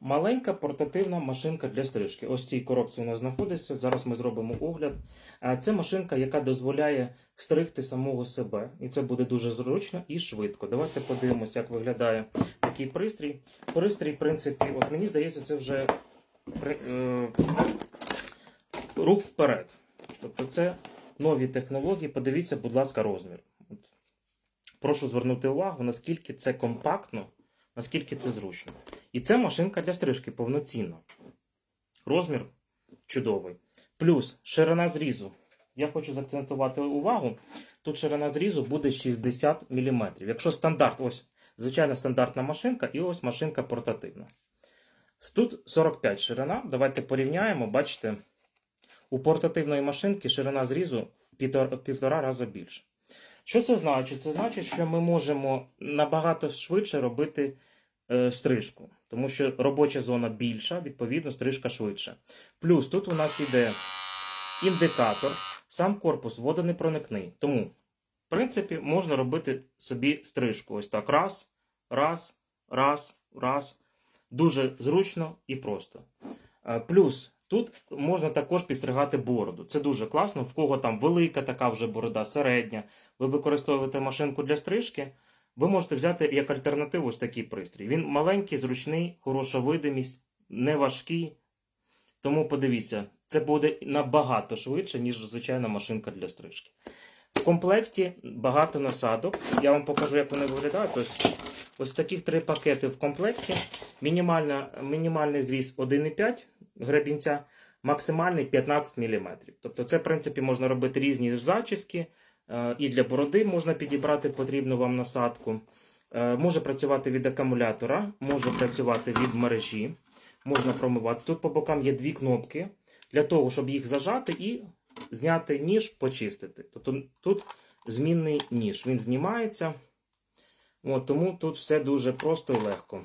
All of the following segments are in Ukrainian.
Маленька портативна машинка для стрижки. Ось в цій коробці нас знаходиться. Зараз ми зробимо огляд. Це машинка, яка дозволяє стригти самого себе. І це буде дуже зручно і швидко. Давайте подивимося, як виглядає такий пристрій. Пристрій, в принципі, от мені здається, це вже е, рух вперед. Тобто це нові технології. Подивіться, будь ласка, розмір. Прошу звернути увагу, наскільки це компактно, наскільки це зручно. І це машинка для стрижки повноцінна. Розмір чудовий. Плюс ширина зрізу. Я хочу заакцентувати увагу. Тут ширина зрізу буде 60 мм. Якщо стандарт, ось звичайна стандартна машинка, і ось машинка портативна. Тут 45 ширина. Давайте порівняємо. Бачите, у портативної машинки ширина зрізу в півтора, рази більше. Що це значить? Це значить, що ми можемо набагато швидше робити е, стрижку, тому що робоча зона більша, відповідно, стрижка швидше. Плюс тут у нас йде індикатор, сам корпус водонепроникний. Тому, в принципі, можна робити собі стрижку. Ось так. Раз, раз, раз, раз. Дуже зручно і просто. Е, Плюс тут можна також підстригати бороду. Це дуже класно. В кого там велика така вже борода, середня. Ви використовуєте машинку для стрижки. Ви можете взяти як альтернативу ось такий пристрій. Він маленький, зручний, хороша видимість, не важкий. Тому подивіться, це буде набагато швидше, ніж звичайна машинка для стрижки. В комплекті багато насадок. Я вам покажу, як вони виглядають. Ось, ось таких три пакети в комплекті. Мінімальна, мінімальний зріз 1,5 гребінця, максимальний 15 мм. Тобто, це, в принципі, можна робити різні зачіски. Е, І для бороди можна підібрати потрібну вам насадку. Е, Може працювати від акумулятора, може працювати від мережі, можна промивати. Тут по бокам є дві кнопки для того, щоб їх зажати і зняти ніж, почистити. Тобто тут змінний ніж. Він знімається. От, тому тут все дуже просто і легко.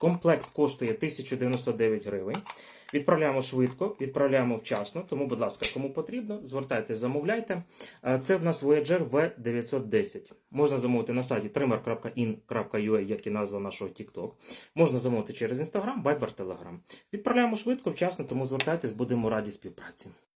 Комплект коштує 1099 гривень. Відправляємо швидко, відправляємо вчасно. Тому, будь ласка, кому потрібно, звертайтесь, замовляйте. Е, Це в нас Voyager V910. Можна замовити на сайті trimmer.in.ua, як і назва нашого TikTok. Можна замовити через Instagram, Viber, Telegram. Відправляємо швидко, вчасно, тому звертайтесь, будемо раді співпраці.